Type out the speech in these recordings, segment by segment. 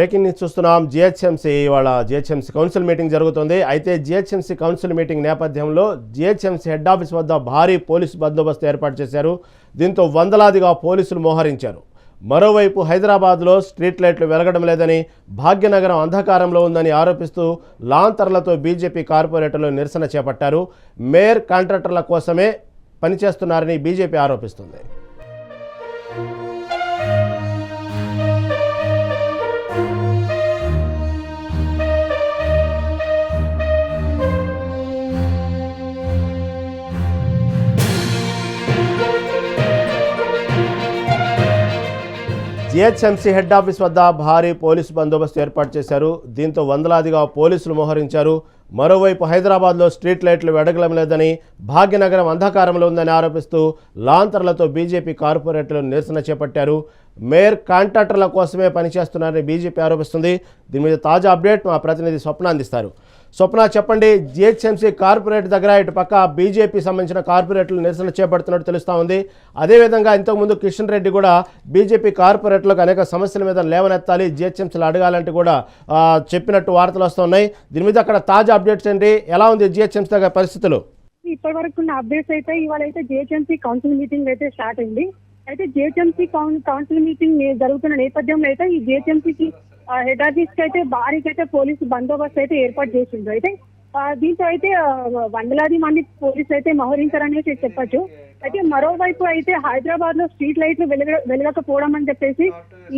Breaking news చూస్తున్నాం. GHMC ఇవాళ GHMC council meeting జరుగుతుంది. అయితే జిహెచ్ఎంసీ కౌన్సిల్ మీటింగ్ నేపథ్యంలో జిహెచ్ఎంసీ హెడ్ ఆఫీస్ వద్ద భారీ పోలీసు బందోబస్తు ఏర్పాటు చేశారు. దీంతో వందలాదిగా పోలీసులు మోహరించారు. మరోవైపు హైదరాబాద్లో స్ట్రీట్ లైట్లు వెలగడం లేదని భాగ్యనగరం అంధకారంలో ఉందని ఆరోపిస్తూ లాంతర్లతో బీజేపీ కార్పొరేటర్లు నిరసన చేపట్టారు. మేయర్ కాంట్రాక్టర్ల కోసమే పనిచేస్తున్నారని బీజేపీ ఆరోపిస్తుంది. జిహెచ్ఎంసీ హెడ్ ఆఫీస్ వద్ద భారీ పోలీసు బందోబస్తు ఏర్పాటు చేశారు. దీంతో వందలాదిగా పోలీసులు మోహరించారు. మరోవైపు హైదరాబాద్లో స్ట్రీట్ లైట్లు వెడగలం లేదని భాగ్యనగరం అంధకారంలో ఉందని ఆరోపిస్తూ లాంతర్లతో బీజేపీ కార్పొరేటర్లు నిరసన చేపట్టారు. మేయర్ కాంట్రాక్టర్ల కోసమే పనిచేస్తున్నారని బీజేపీ ఆరోపిస్తుంది. దీని మీద తాజా అప్డేట్ మా ప్రతినిధి స్వప్న అందిస్తారు. స్వప్న చెప్పండి జిహెచ్ఎంసీ కార్పొరేట్ దగ్గర ఇటు పక్క బీజేపీ సంబంధించిన కార్పొరేట్లు నిరసన చేపడుతున్నట్టు తెలుస్తూ ఉంది. అదేవిధంగా ఇంతకుముందు కిషన్ రెడ్డి కూడా బీజేపీ కార్పొరేట్లకు అనేక సమస్యల మీద లేవనెత్తాలి జిహెచ్ఎంసీలు అడగాలంటూ కూడా చెప్పినట్టు వార్తలు వస్తున్నాయి దీని మీద అక్కడ తాజా అప్డేట్స్ ఏంటి? ఎలా ఉంది జిహెచ్ఎంసీ దగ్గర పరిస్థితులు? ఇప్పటి వరకు ఉన్న అప్డేట్స్ అయితే ఇవాళ అయితే జిహెచ్ఎంసీ కౌన్సిల్ మీటింగ్ అయితే స్టార్ట్ అయింది. అయితే జిహెచ్ఎంసీ కౌన్సిల్ మీటింగ్ జరుగుతున్న నేపథ్యంలో అయితే ఈ జిహెచ్ఎంసీకి హెడ్ ఆఫీస్కి అయితే భారీకైతే అయితే పోలీసు బందోబస్తు అయితే ఏర్పాటు చేసిండ్రు. అయితే దీంతో అయితే వందలాది మంది పోలీసులు అయితే మోహరించారనేసి చెప్పొచ్చు. అయితే మరోవైపు అయితే హైదరాబాద్లో స్ట్రీట్ లైట్లు వెలగ వెలగకపోవడం అని చెప్పేసి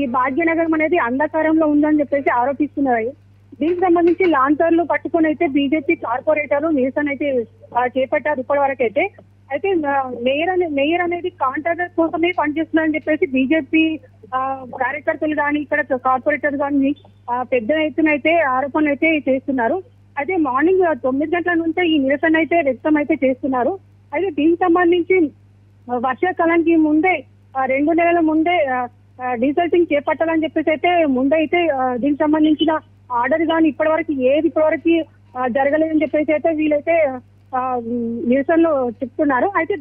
ఈ భాగ్యనగరం అనేది అంధకారంలో ఉందని చెప్పేసి ఆరోపిస్తున్నారు. దీనికి సంబంధించి లాంతర్లు పట్టుకొని అయితే బీజేపీ కార్పొరేటర్ నిరసన అయితే చేపట్టారు ఇప్పటి వరకు అయితే అయితే మేయర్ అనే మేయర్ అనేది కాంట్రాక్టర్ కోసమే పనిచేస్తున్నారని చెప్పేసి బీజేపీ కార్యకర్తలు కానీ ఇక్కడ కార్పొరేటర్ కానీ పెద్ద ఎత్తున అయితే ఆరోపణలు అయితే చేస్తున్నారు. అయితే మార్నింగ్ తొమ్మిది గంటల నుంచే ఈ నిరసన అయితే వ్యక్తం అయితే చేస్తున్నారు. అయితే దీనికి సంబంధించి వర్షాకాలానికి ముందే రెండు నెలల ముందే డిజల్టింగ్ చేపట్టాలని చెప్పేసి అయితే ముందే అయితే దీనికి సంబంధించిన ఆర్డర్ కానీ ఇప్పటి వరకు ఏది ఇప్పటి వరకు జరగలేదని చెప్పేసి అయితే వీళ్ళైతే నిరసనలో చెప్తున్నారు. అయితే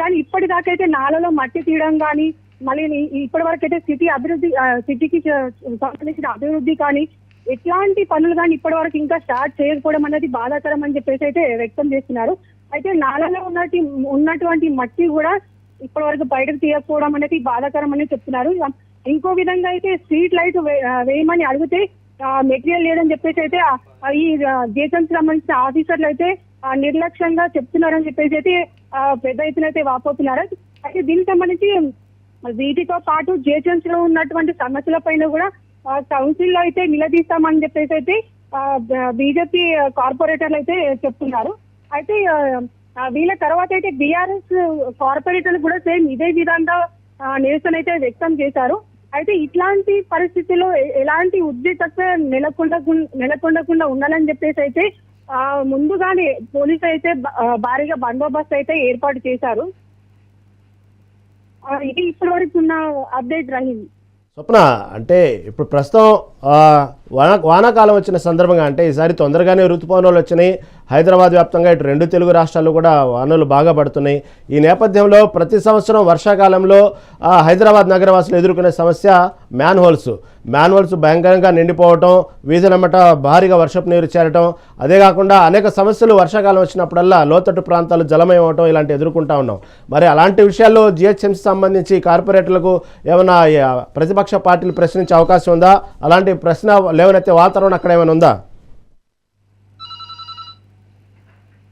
కానీ ఇప్పటిదాకైతే అయితే నాలలో మట్టి తీయడం కానీ మళ్ళీ ఇప్పటి వరకు అయితే సిటీ అభివృద్ధి సిటీకి సంబంధించిన అభివృద్ధి కానీ ఎట్లాంటి పనులు కానీ ఇప్పటి వరకు ఇంకా స్టార్ట్ చేయకపోవడం అనేది బాధాకరం అని చెప్పేసి అయితే వ్యక్తం చేస్తున్నారు. అయితే నాలలో ఉన్నటి ఉన్నటువంటి మట్టి కూడా ఇప్పటి వరకు బయటకు తీయకపోవడం అనేది బాధాకరం అని చెప్తున్నారు. ఇంకో విధంగా అయితే స్ట్రీట్ లైట్ వే- వేయమని అడిగితే మెటీరియల్ లేదని చెప్పేసి అయితే ఈ దేశానికి సంబంధించిన ఆఫీసర్లు అయితే నిర్లక్ష్యంగా చెప్తున్నారని చెప్పేసి అయితే పెద్ద ఎత్తున అయితే వాపోతున్నారు. అయితే దీనికి సంబంధించి వీటితో పాటు జిహెచ్ఎంసీ లో ఉన్నటువంటి సమస్యల పైన కూడా కౌన్సిల్లో అయితే నిలదీస్తామని చెప్పేసి అయితే బీజేపీ కార్పొరేటర్లు అయితే చెప్తున్నారు. అయితే వీళ్ళ తర్వాత అయితే బీఆర్ఎస్ కార్పొరేటర్లు కూడా సేమ్ ఇదే విధంగా నిరసన అయితే వ్యక్తం చేశారు. అయితే ఇట్లాంటి పరిస్థితుల్లో ఎలాంటి ఉద్రిక్తత నెలకొండ నెలకొండకుండా ఉండాలని చెప్పేసి అయితే ఆ, ముందుగానే పోలీసు అయితే భారీగా బందోబస్తు అయితే ఏర్పాటు చేశారు. ఇది ఇప్పటి వరకు ఉన్న అప్డేట్ రహింది స్వప్న అంటే ఇప్పుడు ప్రస్తుతం ఆ, వాన వానాకాలం వచ్చిన సందర్భంగా అంటే ఈసారి తొందరగానే ఋతుపవనాలు వచ్చినాయి. హైదరాబాద్ వ్యాప్తంగా ఇటు రెండు తెలుగు రాష్ట్రాలు కూడా వానలు బాగా పడుతున్నాయి. ఈ నేపథ్యంలో ప్రతి సంవత్సరం వర్షాకాలంలో హైదరాబాద్ నగరవాసులు ఎదుర్కొనే సమస్య మ్యాన్ హోల్స్ మ్యాన్ హోల్స్ భయంకరంగా నిండిపోవటం వీధులమ్మట భారీగా వర్షపు నీరు చేరటం. అదే కాకుండా అనేక సమస్యలు వర్షాకాలం వచ్చినప్పుడల్లా లోతట్టు ప్రాంతాలు జలమయం అవటం ఇలాంటి ఎదుర్కొంటా ఉన్నాం. మరి అలాంటి విషయాల్లో జిహెచ్ఎంసీ సంబంధించి కార్పొరేటర్లకు ఏమైనా ప్రతిపక్ష పార్టీలు ప్రశ్నించే అవకాశం ఉందా? అలాంటి ప్రశ్న లేవనైతే వాతావరణం అక్కడ ఏమైనా ఉందా ఆ,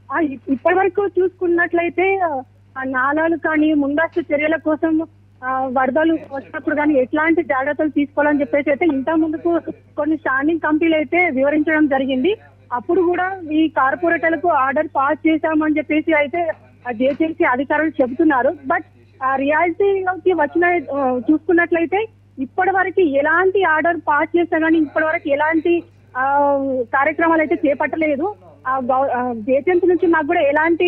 ఇ- ఇప్పటి వరకు చూసుకున్నట్లయితే ఆ నాలాలు కానీ ముందస్తు చర్యల కోసం వరదలు వచ్చినప్పుడు కానీ ఎట్లాంటి జాగ్రత్తలు తీసుకోవాలని చెప్పేసి అయితే ఇంత ముందుకు కొన్ని స్టాండింగ్ కమిటీలు అయితే వివరించడం జరిగింది. అప్పుడు కూడా ఈ కార్పొరేటర్లకు ఆర్డర్ పాస్ చేశామని చెప్పేసి అయితే జేసీసీ అధికారులు చెబుతున్నారు. బట్ ఆ రియాలిటీలోకి వచ్చిన చూసుకున్నట్లయితే ఇప్పటి వరకు ఎలాంటి ఆర్డర్ పాస్ చేసినా కానీ ఇప్పటి వరకు ఎలాంటి ఆ, కార్యక్రమాలు అయితే చేపట్టలేదు. ఆ నుంచి మాకు కూడా ఎలాంటి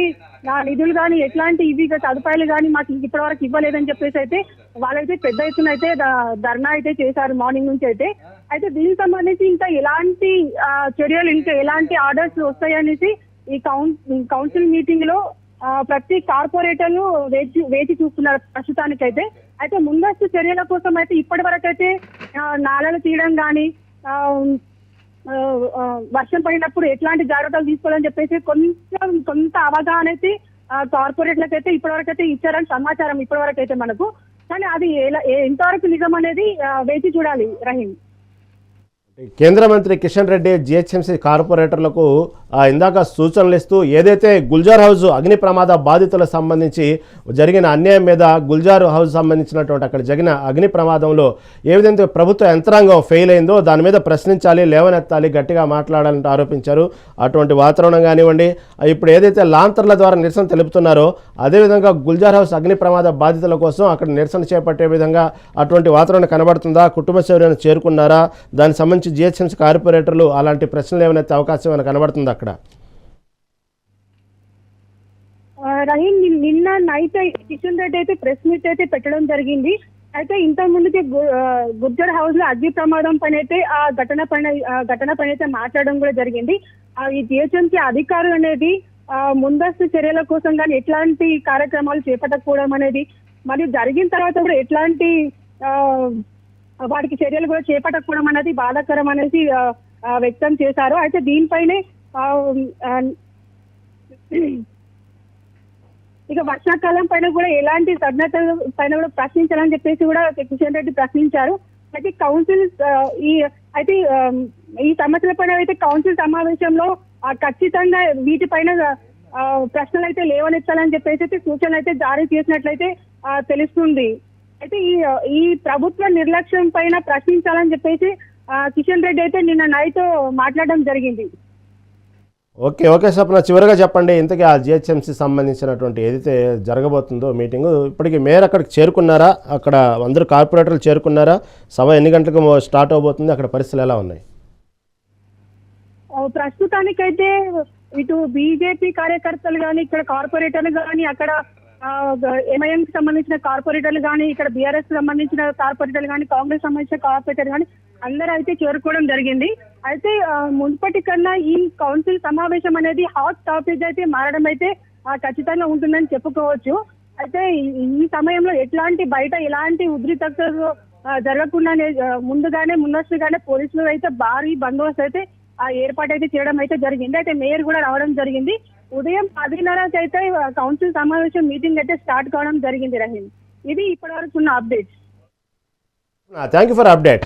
నిధులు కానీ ఎట్లాంటి ఇవి సదుపాయాలు కానీ మాకు ఇప్పటి వరకు ఇవ్వలేదని చెప్పేసి అయితే వాళ్ళైతే పెద్ద ఎత్తున అయితే ధర్నా అయితే చేశారు మార్నింగ్ నుంచి అయితే. అయితే దీనికి సంబంధించి ఇంకా ఎలాంటి ఆ, చర్యలు ఇంకా ఎలాంటి ఆర్డర్స్ వస్తాయనేసి ఈ కౌన్ కౌన్సిల్ మీటింగ్లో ప్రతి ప్రతి కార్పొరేటర్లు వేచి వేచి చూస్తున్నారు ప్రస్తుతానికైతే. అయితే ముందస్తు చర్యల కోసం అయితే ఇప్పటి వరకు అయితే నాళలు తీయడం కానీ వర్షం పడినప్పుడు ఎట్లాంటి జాగ్రత్తలు తీసుకోవాలని చెప్పేసి కొంచెం కొంత అవగాహన అయితే కార్పొరేట్లకు అయితే ఇప్పటివరకు అయితే ఇచ్చారని సమాచారం ఇప్పటివరకు అయితే మనకు. కానీ అది ఎలా ఎంతవరకు నిజం అనేది వేచి చూడాలి రహీం. కేంద్ర మంత్రి కిషన్ రెడ్డి జిహెచ్ఎంసీ కార్పొరేటర్లకు ఆ, ఇందాక సూచనలు ఇస్తూ ఏదైతే గుల్జార్ హౌస్ అగ్ని ప్రమాద బాధితులకు సంబంధించి జరిగిన అన్యాయం మీద గుల్జార్ హౌస్ సంబంధించినటువంటి అక్కడ జరిగిన అగ్ని ప్రమాదంలో ఏ విధంగా ప్రభుత్వ యంత్రాంగం ఫెయిల్ అయిందో దాని మీద ప్రశ్నించాలి లేవనెత్తాలి గట్టిగా మాట్లాడాలంటూ ఆరోపించారు. అటువంటి వాతావరణం కానివ్వండి ఇప్పుడు ఏదైతే లాంతర్ల ద్వారా నిరసన తెలుపుతున్నారో అదేవిధంగా గుల్జార్ హౌస్ అగ్ని ప్రమాద బాధితుల కోసం అక్కడ నిరసన చేపట్టే విధంగా అటువంటి వాతావరణం కనబడుతుందా కుటుంబ సభ్యులను చేరుకున్నారా దానికి సంబంధించి జిహెచ్ఎంసీ కార్పొరేటర్లు అలాంటి ప్రశ్నలు ఏమైనా అవకాశం ఏమైనా కనబడుతుంది అక్కడ? రహీం నిన్న నైట్ కిషన్ రెడ్డి అయితే ప్రెస్ మీట్ అయితే పెట్టడం జరిగింది. అయితే ఇంత ముందుకి గుర్జర్ హౌస్లో అగ్ని ప్రమాదం పైన అయితే ఆ ఘటన పైన ఆ ఘటన పైన అయితే మాట్లాడడం కూడా జరిగింది. ఆ, ఈ జిహెచ్ఎంసీ అధికారులు అనేది ఆ, ముందస్తు చర్యల కోసం కానీ ఎట్లాంటి కార్యక్రమాలు చేపట్టకపోవడం అనేది మరియు జరిగిన తర్వాత కూడా ఎట్లాంటి ఆ, వాటికి చర్యలు కూడా చేపట్టకపోవడం అనేది బాధాకరం అనేది వ్యక్తం చేశారు. అయితే దీనిపైనే ఇక వర్షాకాలం పైన కూడా ఎలాంటి సన్నత పైన కూడా ప్రశ్నించాలని చెప్పేసి కూడా కిషన్ రెడ్డి ప్రశ్నించారు. అయితే కౌన్సిల్ ఈ అయితే ఈ సమస్యల పైన అయితే కౌన్సిల్ సమావేశంలో ఖచ్చితంగా వీటిపైన పైన ప్రశ్నలు అయితే లేవనెత్తాలని చెప్పేసి అయితే సూచనలు అయితే జారీ చేసినట్లయితే తెలుస్తుంది. అయితే ఈ ఈ ప్రభుత్వ నిర్లక్ష్యం పైన ప్రశ్నించాలని చెప్పేసి కిషన్ రెడ్డి అయితే నిన్న నైట్ మాట్లాడడం జరిగింది. ఓకే ఓకే స్వప్న చివరిగా చెప్పండి. ఇంతకీ ఆ జిహెచ్ఎంసీ సంబంధించినటువంటి ఏదైతే జరగబోతుందో మీటింగు ఇప్పటికి మేయర్ అక్కడికి చేరుకున్నారా? అక్కడ అందరూ కార్పొరేటర్లు చేరుకున్నారా? సభ ఎన్ని గంటలకు స్టార్ట్ అవబోతుంది? అక్కడ పరిస్థితులు ఎలా ఉన్నాయి? ప్రస్తుతానికైతే ఇటు బీజేపీ కార్యకర్తలు కానీ ఇక్కడ కార్పొరేటర్లు కానీ అక్కడ ఎంఐఎం కి సంబంధించిన కార్పొరేటర్లు కానీ ఇక్కడ బీఆర్ఎస్ సంబంధించిన కార్పొరేటర్లు కానీ కాంగ్రెస్ సంబంధించిన కార్పొరేటర్ కానీ అందరూ అయితే చేరుకోవడం జరిగింది. అయితే మునుపటి కన్నా ఈ కౌన్సిల్ సమావేశం అనేది హాట్ టాపిక్ అయితే మారడం అయితే ఖచ్చితంగా ఉంటుందని చెప్పుకోవచ్చు. అయితే ఈ- సమయంలో ఎట్లాంటి బయట ఎలాంటి ఉద్రిక్తతలు జరగకుండానే ముందుగానే ముందస్తుగానే పోలీసులు అయితే భారీ బందోబస్తు అయితే ఆ ఏర్పాటు అయితే చేయడం అయితే జరిగింది. అయితే మేయర్ కూడా రావడం జరిగింది. ఉదయం పదిన్నరకి అయితే కౌన్సిల్ సమావేశం మీటింగ్ అయితే స్టార్ట్ కావడం జరిగింది రహీం. ఇది ఇప్పటి వరకు ఉన్న updates thank you for update